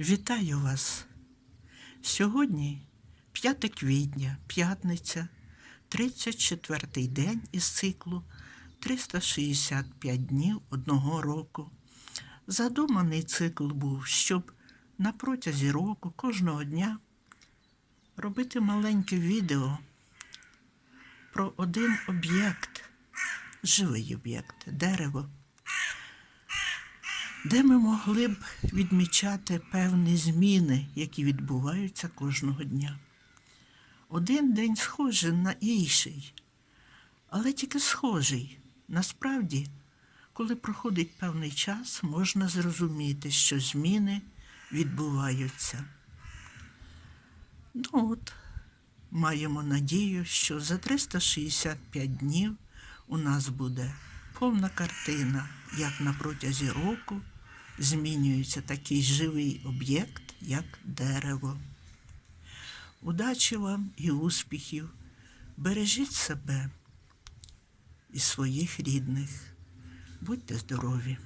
Вітаю вас! Сьогодні 5 квітня, п'ятниця, 34-й день із циклу 365 днів одного року. Задуманий цикл був, щоб на протязі року кожного дня робити маленьке відео про один об'єкт, живий об'єкт, дерево де ми могли б відмічати певні зміни, які відбуваються кожного дня. Один день схожий на інший, але тільки схожий. Насправді, коли проходить певний час, можна зрозуміти, що зміни відбуваються. Ну от, маємо надію, що за 365 днів у нас буде повна картина, як на протязі року змінюється такий живий об'єкт, як дерево. Удачі вам і успіхів! Бережіть себе і своїх рідних. Будьте здорові!